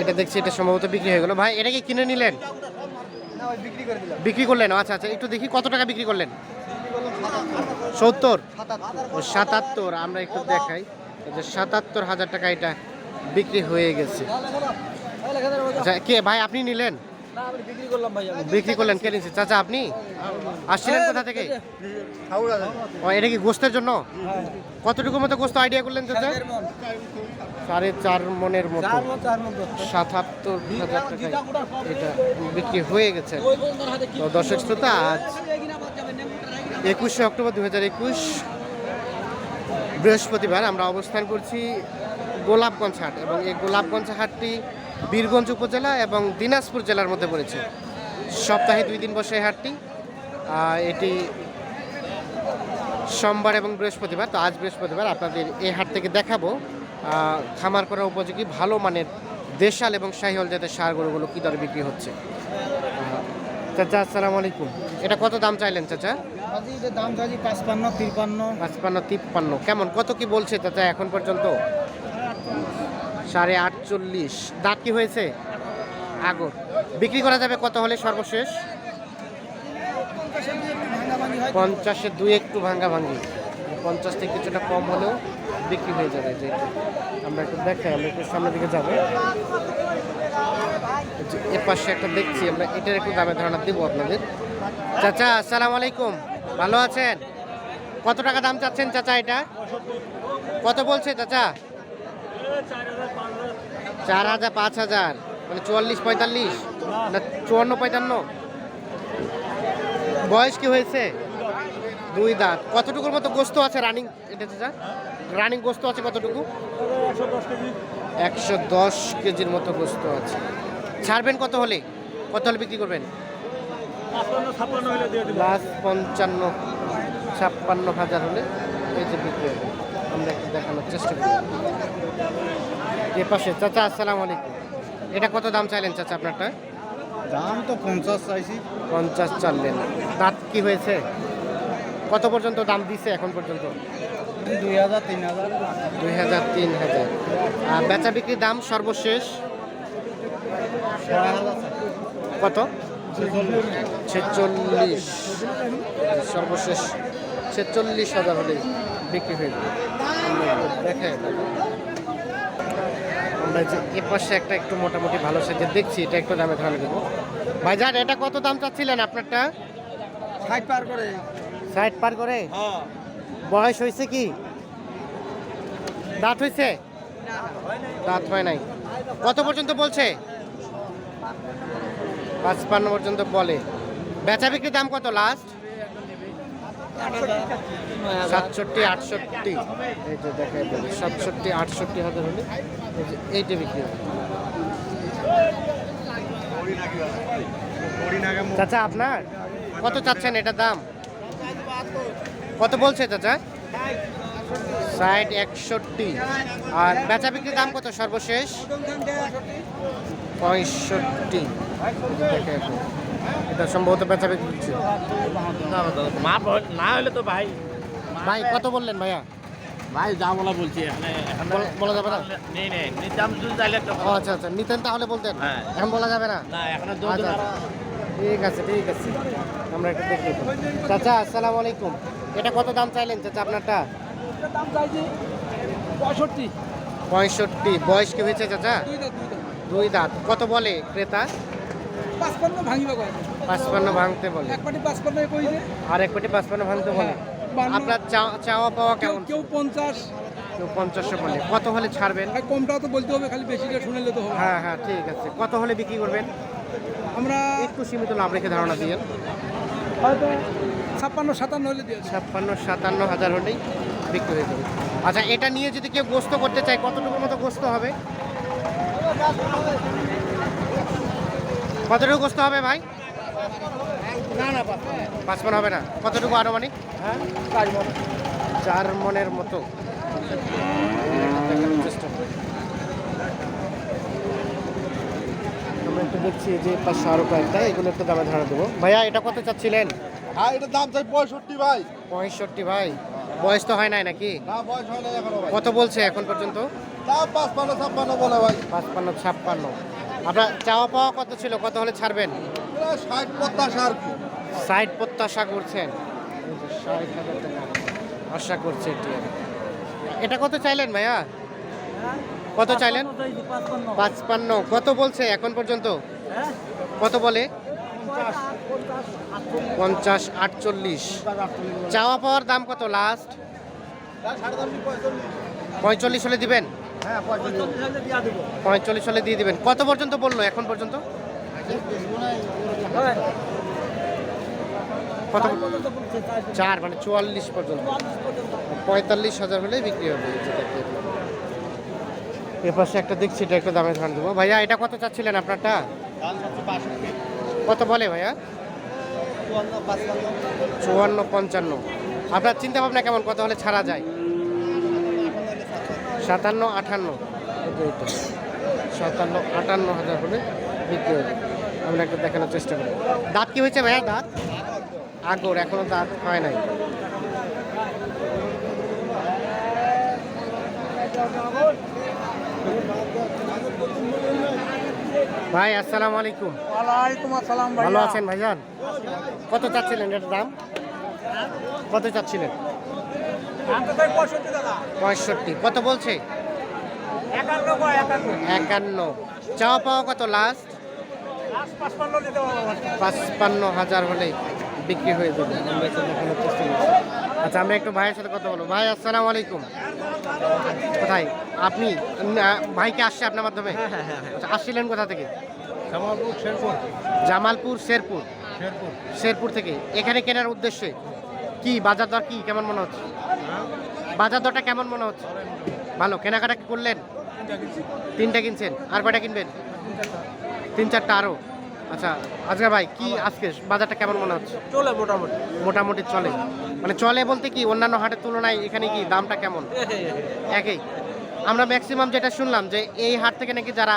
এটা দেখছি এটা সম্ভবত বিক্রি হয়ে গেল। ভাই এটা কি কিনে নিলেন? বিক্রি করলেন? আচ্ছা আচ্ছা একটু দেখি কত টাকা বিক্রি করলেন? সত্তর? সাতাত্তর ও সাতাত্তর আমরা একটু দেখাই। যে সাতাত্তর হাজার টাকা এটা বিক্রি হয়ে গেছে। আচ্ছা কে ভাই আপনি নিলেন? বিক্রি করলেন কে নিচ্ছে চাচা আপনি? আসছিলেন কোথা থেকে? ও এটা কি গোস্তের জন্য? কতটুকু মতো গোস্ত আইডিয়া করলেন চাচা? সাড়ে চার মনের মতো। সাতাত্তর হাজার টাকায় এটা বিক্রি হয়ে গেছে। তো দর্শক শ্রোতা আজ একুশে অক্টোবর দু হাজার একুশ বৃহস্পতিবার আমরা অবস্থান করছি গোলাপগঞ্জ হাট এবং এই গোলাপগঞ্জ হাটটি বীরগঞ্জ উপজেলা এবং দিনাজপুর জেলার মধ্যে পড়েছে। সপ্তাহে দুই দিন বসে এই হাটটি। এটি সোমবার এবং বৃহস্পতিবার। তো আজ বৃহস্পতিবার আপনাদের এই হাট থেকে দেখাবো। খামার করা উপযোগী ভালো মানের দেশাল এবং শাহিওল জাতের সার গরুগুলো কী দরে বিক্রি হচ্ছে? চাচা আসসালামু আলাইকুম। এটা কত দাম চাইলেন চাচা? দাম চাইছি পাঁচপান্ন তিরপান্ন। পাঁচপান্ন তিপ্পান্ন। কেমন? কত কি বলছে চাচা এখন পর্যন্ত? সাড়ে আটচল্লিশ। দাঁত কি হয়েছে? আগর। বিক্রি করা যাবে কত হলে সর্বশেষ? পঞ্চাশের দুই একটু ভাঙ্গা ভাঙ্গি পঞ্চাশ থেকে কিছুটা কম হলেও বিক্রি হয়ে যাবে, যে আমরা একটু দেখাই, আমরা একটু সামনের দিকে যাব। এ পাশে একটা দেখছি, আমরা এটার একটু দামে ধারণা দেবো আপনাদের। চাচা, আসসালামু আলাইকুম। ভালো আছেন? কত টাকা দাম চাচ্ছেন চাচা এটা? কত বলছে চাচা? চার হাজার পাঁচ হাজার। মানে চুয়াল্লিশ, পঁয়তাল্লিশ? না, চুয়ান্ন, পঁয়তান্ন? বয়স কি হয়েছে? দুই দাঁত। কতটুকুর মতো গোস্ত আছে রানিং, এটা চাচা? রানিং গোস্ত আছে কতটুকু? একশো দশ কেজির মতো গোস্ত আছে। ছাড়বেন কত হলে? কত হলে বিক্রি করবেন? লাস্ট পঞ্চান্ন ছাপ্পান্ন হাজার হলে এই যে বিক্রি হবে। আমরা একটু দেখানোর চেষ্টা করি। এ পাশে চাচা আসসালামু আলাইকুম। এটা কত দাম চাইলেন চাচা আপনারটা? দাম তো পঞ্চাশ চাইছি। পঞ্চাশ চাললেন দাঁত কি হয়েছে? কত পর্যন্ত দাম দিছে এখন পর্যন্ত? দুই হাজার তিন হাজার। দুই হাজার তিন হাজার। আর বেচা বিক্রির দাম সর্বশেষ? কত? ছেচল্লিশ। সর্বশেষ ছেচল্লিশ হাজার হলে বিক্রি হয়ে যাবে। আমরা যে এ পাশে একটা একটু মোটামুটি ভালো সাইজে দেখছি এটা একটু দামে ধারণা দেবো ভাইজান এটা কত দাম চাচ্ছিলেন আপনারটা? ষাট পার করে। সাইড পার করে? হ্যাঁ। বয়স হয়েছে কি? দাঁত হয়েছে? দাঁত হয় নাই। কত পর্যন্ত বলছে? পাঁচপান্ন পর্যন্ত বলে। বেচা বিক্রির দাম কত লাস্ট সাতষট্টি, আটষট্টি। এই যে দেবে, সাতষট্টি, আটষট্টি হাজার হলে এই এইটা বিক্রি হবে চাচা, আপনার? কত চাচ্ছেন এটার দাম? কত বলছে চাচা? ষাট একষট্টি। আর বেচা বিক্রির দাম কত সর্বশেষ? পঁয়ষট্টি। এটা সম্ভবত বেচা বিক্রি হচ্ছে। না হলে তো ভাই ভাই কত বললেন ভাইয়া? ভাই যা বলা বলছি বলা যাবে না? আচ্ছা আচ্ছা নিতেন তাহলে বলতেন। হ্যাঁ। এখন বলা যাবে না? এখানে আচ্ছা ঠিক আছে ঠিক আছে। আমরা একটু দেখি চাচা আসসালামু আলাইকুম। এটা কত দাম চাইলেন চাচা আপনারটা? দাম চাইছি পঁয়ষট্টি। পঁয়ষট্টি। বয়স কি হয়েছে চাচা? দুই দাঁত কত বলে ক্রেতা? পাঁচপান্ন ভাঙিবা পাঁচপান্ন ভাঙতে বলে। এক পাটি পাঁচপান্ন কইছে। আর এক কোটি পাঁচপান্ন ভাঙতে বলে। আপনার চাওয়া পাওয়া কেমন? কেউ পঞ্চাশ। কেউ পঞ্চাশশো বলে। কত হলে ছাড়বেন? কমটাও তো বলতে হবে খালি বেশিটা শুনেলে তো হবে। হ্যাঁ হ্যাঁ ঠিক আছে। কত হলে বিক্রি করবেন? আমরা একটু সীমিত লাভ রেখে ধারণা দিয়ে। হয়তো ছাপ্পান্ন সাতান্ন হলে দিয়ে ছাপ্পান্ন সাতান্ন হাজার হলেই বিক্রি হয়ে যাবে। আচ্ছা এটা নিয়ে যদি কেউ গোস্ত করতে চায় কতটুকুর মতো গোস্ত হবে? কতটুকু গোস্ত হবে ভাই? না না পাঁচপান্ন হবে না। কতটুকু আনুমানিক? হ্যাঁ চার মন। চার মনের মতো। চেষ্টা আমরা একটু দেখছি যে পাশে আরও কয়েকটা এগুলো একটু দামে ধারণা দেবো। ভাইয়া এটা কত চাচ্ছিলেন? হ্যাঁ এটার দাম চাই পঁয়ষট্টি ভাই। পঁয়ষট্টি ভাই। বয়স তো হয় নাই নাকি? না বয়স হয় না এখনও ভাই। কত বলছে এখন পর্যন্ত? তা পাঁচপান্ন ছাপ্পান্ন বলে ভাই। পাঁচপান্ন ছাপ্পান্ন। আপনার চাওয়া পাওয়া কত ছিল? কত হলে ছাড়বেন? এরা ষাট প্রত্যাশা আর কি। ষাট প্রত্যাশা করছেন। ষাট হাজার টাকা। আশা করছে এটি এটা কত চাইলেন ভাইয়া? কত চাইলেন? পাঁচপান্ন কত বলছে এখন পর্যন্ত? কত বলে? পঞ্চাশ, আটচল্লিশ। চাওয়া পাওয়ার দাম কত লাস্ট পঁয়তাল্লিশ হলে দিবেন? পঁয়তাল্লিশ হলে দিয়ে দিবেন। কত পর্যন্ত বলল এখন পর্যন্ত? চার মানে চুয়াল্লিশ পর্যন্ত। পঁয়তাল্লিশ হাজার হলে বিক্রি হবে। এ পাশে একটা দেখছি, এটা একটু দামে ধান দেবো। ভাইয়া, এটা কত চাচ্ছিলেন আপনারটা? কত বলে ভাইয়া? চুয়ান্ন পঞ্চান্ন। আপনার চিন্তা ভাবনা কেমন? কত হলে ছাড়া যায়? সাতান্ন আটান্ন সাতান্ন, আটান্ন হাজার হলে বিক্রি হবে। আমরা একটু দেখানোর চেষ্টা করি। দাঁত কি হয়েছে ভাইয়া? দাঁত? আগর, এখনও দাঁত হয় নাই। ভাই আসসালামু আলাইকুম। ওয়ালাইকুম আসসালাম ভাই ভালো আছেন ভাইজান? কত চাচ্ছিলেন এটার দাম? কত চাচ্ছিলেন? পঁয়ষট্টি কত বলছে? একান্ন চাওয়া পাওয়া কত লাস্ট পাঁচপান্ন হাজার হলে বিক্রি হয়ে যাবে। আমরা আচ্ছা আমরা একটু ভাইয়ের সাথে কথা বলব। ভাই আসসালাম আলাইকুম। কোথায়? আপনি? ভাইকে আসছে আপনার মাধ্যমে? আচ্ছা আসছিলেন কোথা থেকে? জামালপুর শেরপুর। জামালপুর শেরপুর? শেরপুর। শেরপুর থেকে। এখানে কেনার উদ্দেশ্যে? কি বাজার দর কি? কেমন মনে হচ্ছে? বাজার দরটা কেমন মনে হচ্ছে? ভালো কেনাকাটা কি করলেন? তিনটা কিনছেন। আর কয়টা কিনবেন? তিন চারটা। আরও আচ্ছা আজকে ভাই কি আজকে বাজারটা কেমন মনে হচ্ছে? চলে মোটামুটি। মোটামুটি চলে। মানে চলে বলতে কি অন্যান্য হাটের তুলনায় এখানে কি দামটা কেমন? একই। আমরা ম্যাক্সিমাম যেটা শুনলাম যে এই হাট থেকে নাকি যারা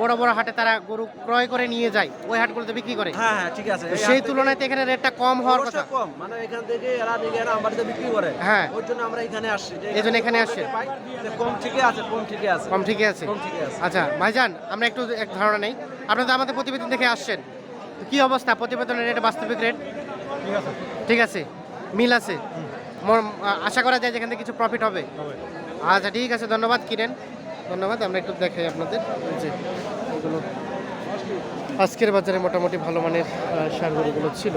বড় বড় হাটে তারা গরু ক্রয় করে নিয়ে যায় ওই হাটগুলোতে বিক্রি করে। হ্যাঁ হ্যাঁ ঠিক আছে। সেই তুলনায় তো এখানে রেটটা কম হওয়ার কথা। কম। মানে এখান থেকে এরা নিয়ে এরা আমাদের বিক্রি করে। হ্যাঁ। ওই জন্য আমরা এখানে আসছি। যে এই জন্য এখানে। পাই, যে কম ঠিকই আছে কম ঠিকই আছে। কম ঠিকই আছে। কম ঠিকই আছে। আচ্ছা ভাইজান আমরা একটু এক ধারণা নেই। আপনারা তো আমাদের প্রতিবেদন দেখে আসছেন। কি অবস্থা? প্রতিবেদনের রেট বাস্তবিক রেট ঠিক আছে। ঠিক আছে। মিল আছে? আশা করা যায় যেখান থেকে কিছু প্রফিট হবে। আচ্ছা ঠিক আছে ধন্যবাদ কিনেন ধন্যবাদ আমরা একটু দেখাই আপনাদের। যে এগুলো আজকের বাজারে মোটামুটি ভালো মানের সার গরুগুলো ছিল।